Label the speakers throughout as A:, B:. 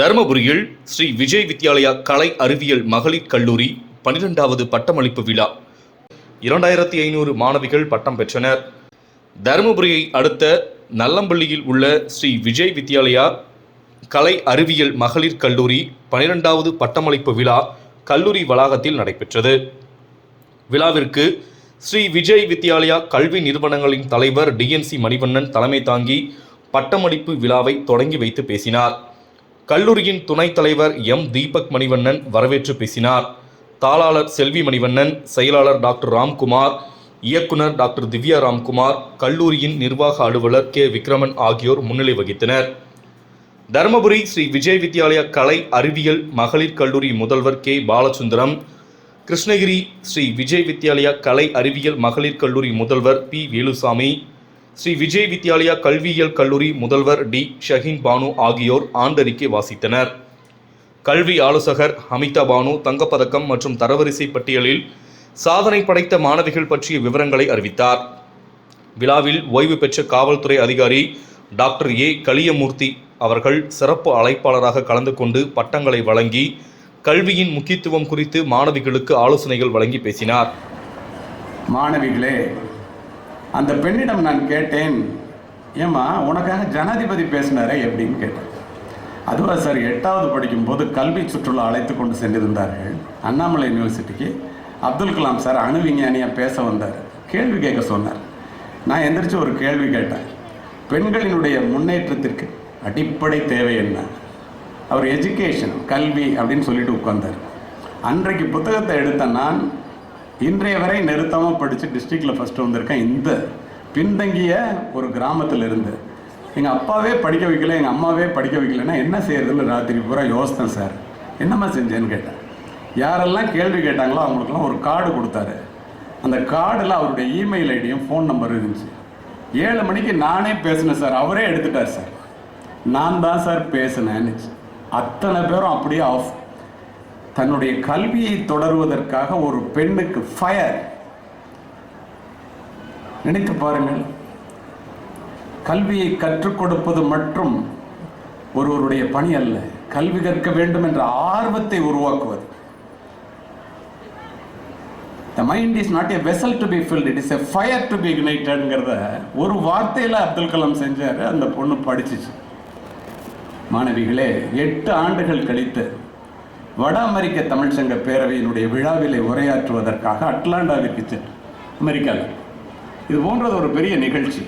A: தருமபுரியில் ஸ்ரீ விஜய் வித்யாலயா கலை அறிவியல் மகளிர் கல்லூரி பனிரெண்டாவது பட்டமளிப்பு விழா. இரண்டாயிரத்தி ஐநூறு மாணவிகள் பட்டம் பெற்றனர். தருமபுரியை அடுத்த நல்லம்பள்ளியில் உள்ள ஸ்ரீ விஜய் வித்யாலயா கலை அறிவியல் மகளிர் கல்லூரி பனிரெண்டாவது பட்டமளிப்பு விழா கல்லூரி வளாகத்தில் நடைபெற்றது. விழாவிற்கு ஸ்ரீ விஜய் வித்யாலயா கல்வி நிறுவனங்களின் தலைவர் டிஎன்சி மணிவண்ணன் தலைமை தாங்கி பட்டமளிப்பு விழாவை தொடங்கி வைத்து பேசினார். கல்லூரியின் துணைத் தலைவர் எம். தீபக் மணிவண்ணன் வரவேற்று பேசினார். தாளாளர் செல்வி மணிவண்ணன் செயலாளர் டாக்டர் ராம்குமார் இயக்குனர் டாக்டர் திவ்யா ராம்குமார் கல்லூரியின் நிர்வாக அலுவலர் கே. விக்ரமன் ஆகியோர் முன்னிலை வகித்தனர். தருமபுரி ஸ்ரீ விஜய் வித்யாலயா கலை அறிவியல் மகளிர் கல்லூரி முதல்வர் கே. பாலசுந்தரம் கிருஷ்ணகிரி ஸ்ரீ விஜய் வித்யாலயா கலை அறிவியல் மகளிர் கல்லூரி முதல்வர் பி. வேலுசாமி ஸ்ரீ விஜய் வித்யாலயா கல்வியியல் கல்லூரி முதல்வர் டி. ஷஹீன் பானு ஆகியோர் ஆண்டறிக்கை வாசித்தனர். கல்வி ஆலோசகர் அமிதா பானு தங்கப்பதக்கம் மற்றும் தரவரிசை பட்டியலில் சாதனை படைத்த மாணவிகள் பற்றிய விவரங்களை அறிவித்தார். விழாவில் ஓய்வு பெற்ற காவல்துறை அதிகாரி டாக்டர் ஏ. கலியமூர்த்தி அவர்கள் சிறப்பு அழைப்பாளராக கலந்து கொண்டு பட்டங்களை வழங்கி கல்வியின் முக்கியத்துவம் குறித்து மாணவிகளுக்கு ஆலோசனைகள் வழங்கி பேசினார்.
B: மாணவிகளே அந்த பெண்ணிடம் நான் கேட்டேன் ஏம்மா உனக்காக ஜனாதிபதி பேசினாரே? எப்படின்னு கேட்டேன். அதுவா சார் எட்டாவது படிக்கும்போது கல்வி சுற்றுலா அழைத்து கொண்டு சென்றிருந்தார்கள். அண்ணாமலை யூனிவர்சிட்டிக்கு அப்துல் கலாம் சார் அணு விஞ்ஞானியாக பேச வந்தார். கேள்வி கேட்க சொன்னார். நான் எந்திரிச்சு ஒரு கேள்வி கேட்டேன். பெண்களினுடைய முன்னேற்றத்திற்கு அடிப்படை தேவை என்ன? அவர் எஜுகேஷன் கல்வி அப்படின்னு சொல்லிட்டு உட்கார்ந்தார். அன்றைக்கு புத்தகத்தை எடுத்த நான் இன்றைய வரை நிறுத்தாமல் படித்து டிஸ்ட்ரிக்டில் ஃபஸ்ட்டு வந்திருக்கேன். இந்த பின்தங்கிய ஒரு கிராமத்தில் இருந்து எங்கள் அப்பாவே படிக்க வைக்கல எங்கள் அம்மாவே படிக்க வைக்கலன்னா என்ன செய்யறதுன்னு ராத்திரி பூரா யோசித்தேன் சார். என்னம்மா செஞ்சேன்னு கேட்டேன். யாரெல்லாம் கேள்வி கேட்டாங்களோ அவங்களுக்குலாம் ஒரு கார்டு கொடுத்தாரு. அந்த கார்டில் அவருடைய இமெயில் ஐடியும் ஃபோன் நம்பர் இருந்துச்சு. ஏழு மணிக்கு நானே பேசினேன் சார். அவரே எடுத்துட்டார் சார். நான் தான் சார் பேசினேன்னு. அத்தனை பேரும் அப்படியே ஆஃப் தன்னுடைய கல்வியை தொடருவதற்காக ஒரு பெண்ணுக்கு ஃபயர் நினைத்து பாருங்கள். கல்வியை கற்றுக் கொடுப்பது மற்றும் ஒருவருடைய பணி அல்ல. கல்வி கற்க வேண்டும் என்ற ஆர்வத்தை உருவாக்குவது. The mind is not a vessel to be filled it is a fire to be இக்னைட்டட்ங்கிறத ஒரு வார்த்தையில் அப்துல் கலாம் செஞ்சார். அந்த பொண்ணு படிச்சிச்சு. மாணவிகளே எட்டு ஆண்டுகள் கழித்து வட அமெரிக்க தமிழ்ச்சங்க பேரவையினுடைய விழாவிலே உரையாற்றுவதற்காக அட்லாண்டாவிற்கு சென்றார் அமெரிக்காவில். இது போன்றது ஒரு பெரிய நிகழ்ச்சி.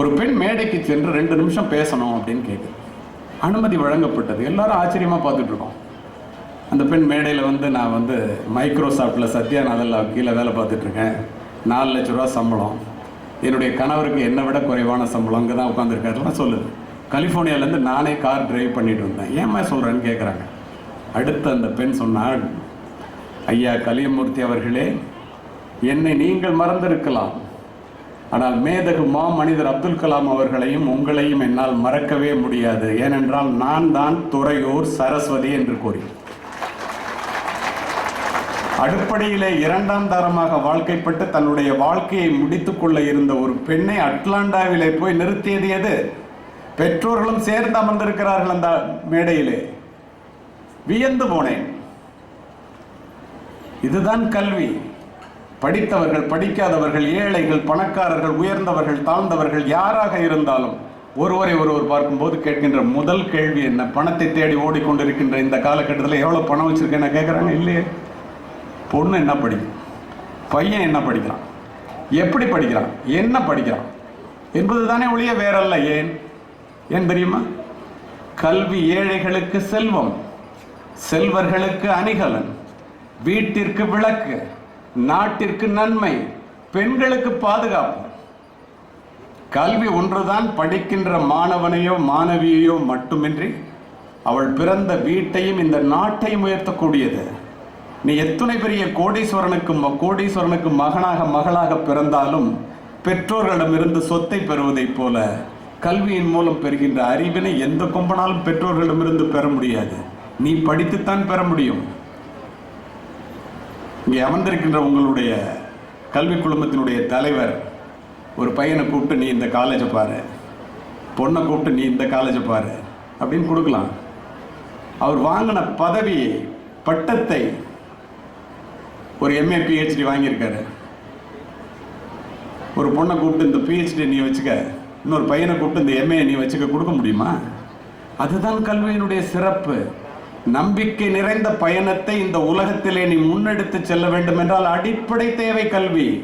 B: ஒரு பெண் மேடைக்கு சென்று ரெண்டு நிமிஷம் பேசணும் அப்படின்னு கேட்குது. அனுமதி வழங்கப்பட்டது. எல்லாரும் ஆச்சரியமாக பார்த்துட்டு இருக்கோம். அந்த பெண் மேடையில் வந்து நான் வந்து மைக்ரோசாஃப்டில் சத்யா நதல்லா கீழே வேலை பார்த்துட்ருக்கேன் நாலு லட்ச ரூபா சம்பளம். என்னுடைய கணவருக்கு என்னை விட குறைவான சம்பளம். அங்கே தான் உட்காந்துருக்காருலாம் சொல்லுது. கலிஃபோர்னியாவிலேருந்து நானே கார் டிரைவ் பண்ணிட்டு வந்தேன். ஏமா சொல்கிறேன்னு கேட்குறாங்க அடுத்து அந்த பெண் சொன்னாள் ஐயா கலியமூர்த்தி அவர்களே என்னை நீங்கள் மறந்திருக்கலாம். ஆனால் மேதகு மா மனிதர் அப்துல் கலாம் அவர்களையும் உங்களையும் என்னால் மறக்கவே முடியாது. ஏனென்றால் நான் தான் துறையூர் சரஸ்வதி என்று கூறி. அடிப்படையிலே இரண்டாம் தரமாக வாழ்க்கைப்பட்டு தன்னுடைய வாழ்க்கையை முடித்துக்கொள்ள இருந்த ஒரு பெண்ணை அட்லாண்டாவிலே போய் நிறுத்தியது எது? பெற்றோர்களும் சேர்ந்து அமர்ந்திருக்கிறார்கள் அந்த மேடையிலே. வியந்து போனேன். இதுதான் கல்வி. படித்தவர்கள் படிக்காதவர்கள் ஏழைகள் பணக்காரர்கள் உயர்ந்தவர்கள் தாழ்ந்தவர்கள் யாராக இருந்தாலும் ஒருவரை ஒருவர் பார்க்கும்போது கேட்கின்ற முதல் கேள்வி என்ன? பணத்தை தேடி ஓடிக்கொண்டிருக்கின்ற இந்த காலகட்டத்தில் எவ்வளோ பணம் வச்சுருக்கேன்னு கேட்குறாங்க இல்லையே. பொண்ணு என்ன படிக்கும்? பையன் என்ன படிக்கிறான்? எப்படி படிக்கிறான்? என்ன படிக்கிறான்? என்பது தானே ஒழிய வேறல்ல ஏன்? ஏன் தெரியுமா? கல்வி ஏழைகளுக்கு செல்வம். செல்வர்களுக்கு அணிகலன் வீட்டிற்கு விளக்கு நாட்டிற்கு நன்மை பெண்களுக்கு பாதுகாப்பு. கல்வி ஒன்றுதான் படிக்கின்ற மாணவனையோ மாணவியையோ மட்டுமின்றி அவள் பிறந்த வீட்டையும் இந்த நாட்டையும் உயர்த்தக்கூடியது. நீ எத்தனை பெரிய கோடீஸ்வரனுக்கு கோடீஸ்வரனுக்கு மகனாக மகளாக பிறந்தாலும் பெற்றோர்களிடமிருந்து சொத்தை பெறுவதைப் போல கல்வியின் மூலம் பெறுகின்ற அறிவினை எந்த கொம்பனாலும் பெற்றோர்களிடமிருந்து பெற முடியாது. நீ படித்துத்தான் பெற முடியும். இங்கே அமர்ந்திருக்கின்ற உங்களுடைய கல்வி குழுமத்தினுடைய தலைவர் ஒரு பையனை கூப்பிட்டு நீ இந்த காலேஜை பாரு. பொண்ணை கூப்பிட்டு நீ இந்த காலேஜை பாரு. அப்படின்னு கொடுக்கலாம். அவர் வாங்கின பதவி பட்டத்தை ஒரு எம்ஏ பிஹெச்டி வாங்கியிருக்காரு. ஒரு பொண்ணை கூப்பிட்டு இந்த பிஹெச்டி நீ வச்சுக்க. இன்னொரு பையனை கூப்பிட்டு இந்த எம்ஏ நீ வச்சுக்க கொடுக்க முடியுமா? அதுதான் கல்வியினுடைய சிறப்பு. நம்பிக்கை நிறைந்த பயணத்தை இந்த உலகத்திலே நீ முன்னெடுத்து செல்ல வேண்டும் என்றால் அடிப்படை தேவை கல்வி.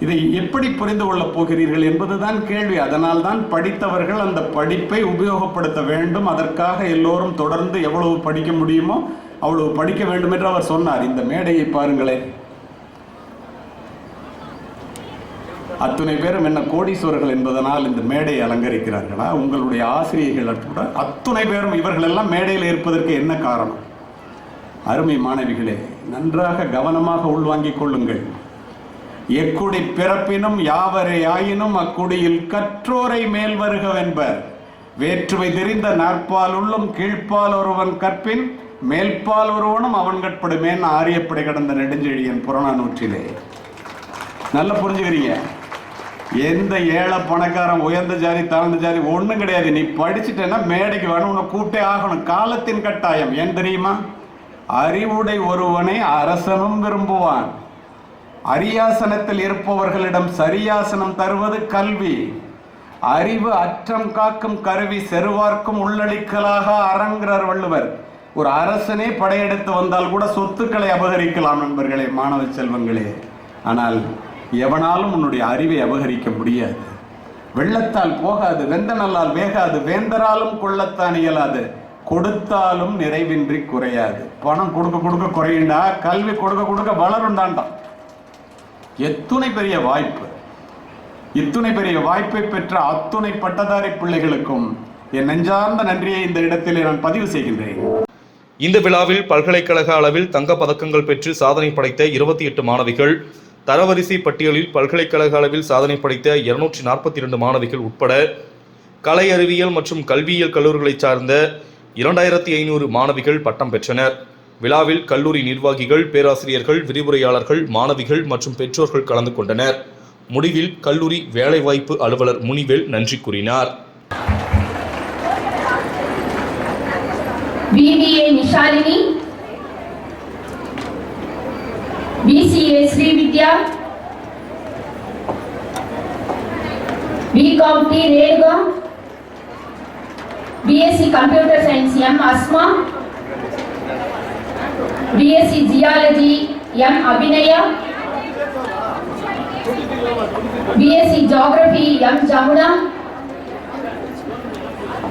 B: இதை எப்படி புரிந்து கொள்ளப் போகிறீர்கள் என்பதுதான் கேள்வி. அதனால் தான் படித்தவர்கள் அந்த படிப்பை உபயோகப்படுத்த வேண்டும். அதற்காக எல்லோரும் தொடர்ந்து எவ்வளவு படிக்க முடியுமோ அவ்வளவு படிக்க வேண்டும் என்று அவர் சொன்னார். இந்த மேடையை பாருங்களேன். அத்துணை பேரும் என்ன கோடீஸ்வரர்கள் என்பதனால் இந்த மேடையை அலங்கரிக்கிறார்களா? உங்களுடைய ஆசிரியர்கள் கூட அத்துணை பேரும் இவர்கள் எல்லாம் மேடையில் இருப்பதற்கு என்ன காரணம்? அருமை மாணவிகளே நன்றாக கவனமாக உள்வாங்கிக் கொள்ளுங்கள். எக்குடி பிறப்பினும் யாவரே ஆயினும் அக்குடியில் கற்றோரை மேல் வருகவென்பர். வேற்றுமை தெரிந்த நாற்பால் உள்ளும் கீழ்ப்பால் ஒருவன் கற்பின் மேல்பால் ஒருவனும் அவன் கற்படுமேன்னு ஆரியப்படை கடந்த நெடுஞ்செழியன் புறநானூற்றிலே. நல்லா புரிஞ்சுக்கிறீங்க? எந்த ஏழை பணக்காரன் உயர்ந்த ஜாதி தாழ்ந்த ஜாதி ஒன்றும் கிடையாது. நீ படிச்சுட்டேன்னா மேடைக்கு வேணும் உன்னை கூட்டே ஆகணும். காலத்தின் கட்டாயம். ஏன் தெரியுமா? அறிவுடை ஒருவனை அரசனும் விரும்புவான். அரியாசனத்தில் இருப்பவர்களிடம் சரியாசனம் தருவது கல்வி. அறிவு அற்றம் காக்கும் கருவி செருவார்க்கும் உள்ளளிக்கலாக அரங்கிறார் வள்ளுவர். ஒரு அரசனே படையெடுத்து வந்தால் கூட சொத்துக்களை அபகரிக்கலாம் நண்பர்களே மாணவ செல்வங்களே. ஆனால் எவனாலும் உன்னுடைய அறிவை அபகரிக்க முடியாது. வெள்ளத்தால் போகாது வெந்த நல்லால் வேகாது வேந்தராலும் கொள்ளத்தான் இயலாது கொடுத்தாலும் நிறைவின்றி குறையாது. பணம் கொடுக்க கொடுக்க குறையுண்டா? கல்வி கொடுக்க கொடுக்க வளருண்டாண்டாம் எத்துணை பெரிய வாய்ப்பு. இத்துணை பெரிய வாய்ப்பை பெற்ற அத்துணை பட்டதாரி பிள்ளைகளுக்கும் என் நெஞ்சார்ந்த நன்றியை இந்த இடத்திலே நான் பதிவு செய்கின்றேன்.
A: இந்த விழாவில் பல்கலைக்கழக அளவில் தங்கப் பதக்கங்கள் பெற்று சாதனை படைத்த இருபத்தி எட்டு மாணவிகள் தரவரிசை பட்டியலில் பல்கலைக்கழக அளவில் சாதனை படைத்த இருநூற்றி நாற்பத்தி இரண்டு மாணவிகள் உட்பட கலை அறிவியல் மற்றும் கல்வியியல் கல்லூரிகளைச் சார்ந்த இரண்டாயிரத்தி ஐநூறு மாணவிகள் பட்டம் பெற்றனர். விழாவில் கல்லூரி நிர்வாகிகள் பேராசிரியர்கள் விரிவுரையாளர்கள் மாணவிகள் மற்றும் பெற்றோர்கள் கலந்து கொண்டனர். முடிவில் கல்லூரி வேலைவாய்ப்பு அலுவலர் முனிவேல் நன்றி கூறினார்.
C: BBA Nishalini Sri Vidya BCom T Rega BSc computer science M Asma BSc geology M Abhinay BSc geography M Jamuna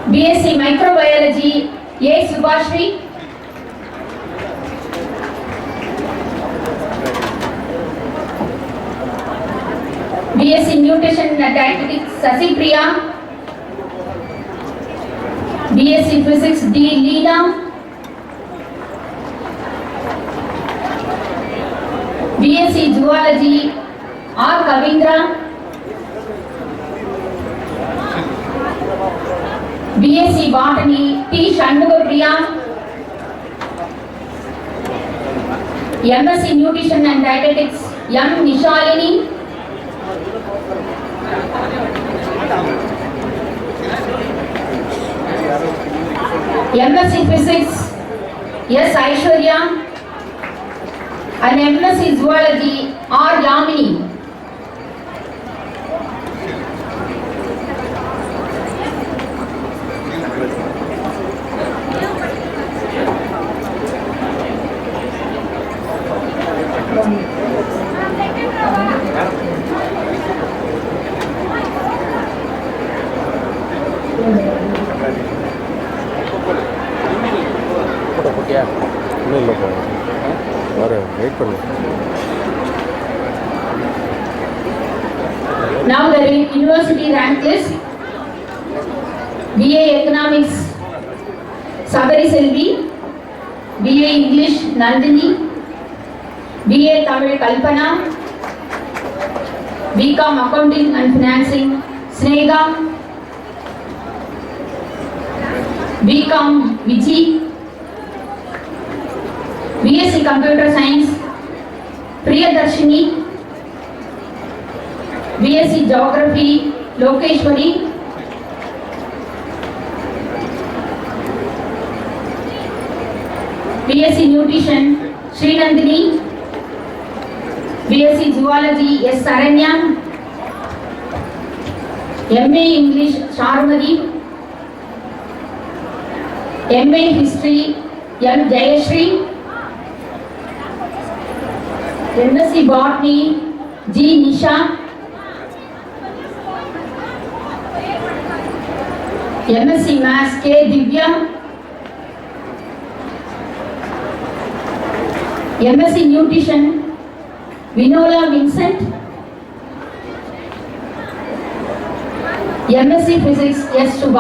C: BSc microbiology A Subhashi invitation dietetic Sasipriya BSc physics D Leena BSc zoology R Kavindra BSc botany T Shanmukhapriya MSc nutrition and dietetics M Nishalini MS in physics yes aishwarya. And MS in zoology r. Yamini Now the university rank list. BA Economics Sabari Selvi, BA English Nandini, BA Tamil Kalpana, BCom Accounting and Financing Snega, BCom Viji, BSc Computer Science Priyadarshini, BSc geography Lokeshwari BSc nutrition Sri BSc zoology S Aranya MA English Charmadi MA history M Jayashree MSc botany G Nisha MSc maths K Divya MSc nutrition Vinola Vincent MSc physics S